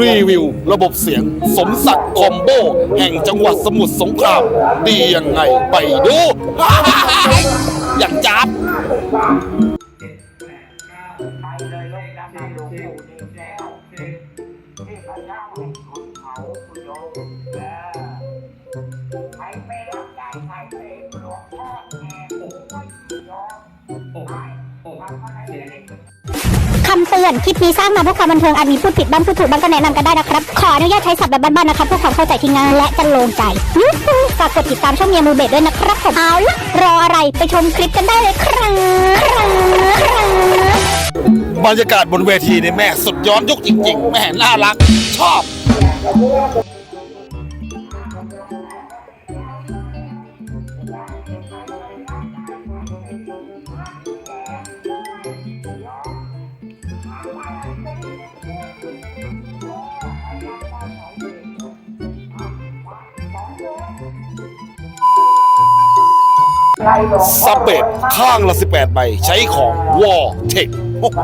รีวิว ระบบเสียงสมศักดิ์คอมโบ แห่งจังหวัดสมุทรสงคราม ดียังไงไปดู อย่างจับไปเลย คำเตือน คลิปนี้สร้างมาเพื่อความบันเทิงอาจมีพูดผิดบ้างพูดถูกบ้างก็แนะนำกันได้นะครับ ขออนุญาตใช้ศัพท์แบบบ้านๆนะครับเพื่อความเข้าใจที่ง่ายและจะโลงใจฝากกดติดตามช่องเมียมูเบดด้วยนะครับผมเอาละรออะไรไปชมคลิปกันได้เลยครับครับครับบรรยากาศบนเวทีนี่แม่สุดย้อนยุคจริง ๆ แม่น่ารัก ชอบ ซับเบดข้างละ 18 ใบ ใช้ของวอเทค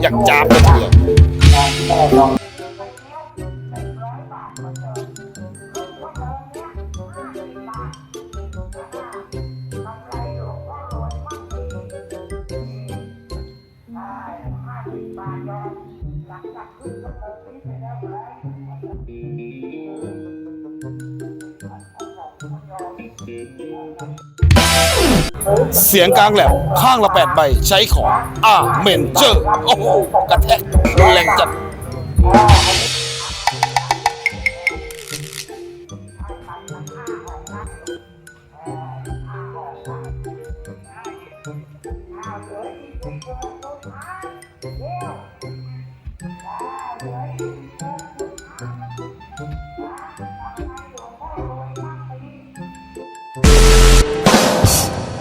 อย่างจ้าบเลยทีเดียว เสียงกลางแหลมข้างละ8ใบใช้ของอ่าเมนเจอร์ โอ้โหกระแทกรุนแรงจัด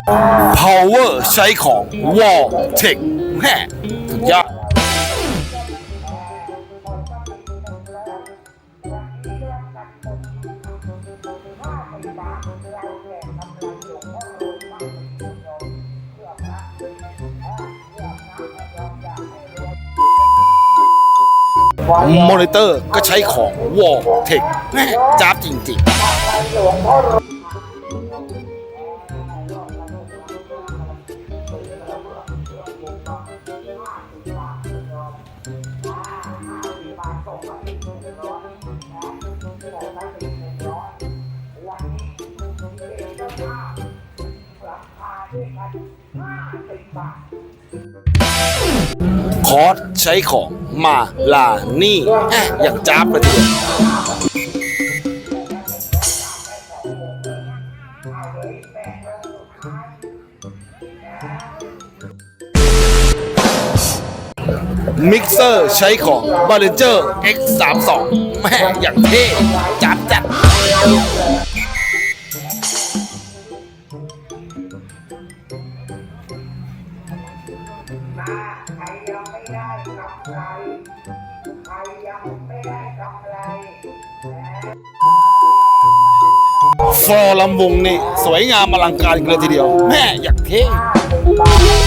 power ใช้ของ wall tech แม่สุดยอดมอนิเตอร์ก็ใช้ของ wall tech แม่จ้าบจริง ๆ คอร์สใช้ของมาลานี่แอะอย่างจ้าบเลยทีเดียวมิกเซอร์ใช้ของ b a l l e n g e r X32 แม่อย่างเท่จัดจัด ใครยังไม่ได้กำไรใครยังไม่ได้กำไรฟอร์ลำวงนี่ สวยงามอลังการกันเลยทีเดียว แม่อยากเท่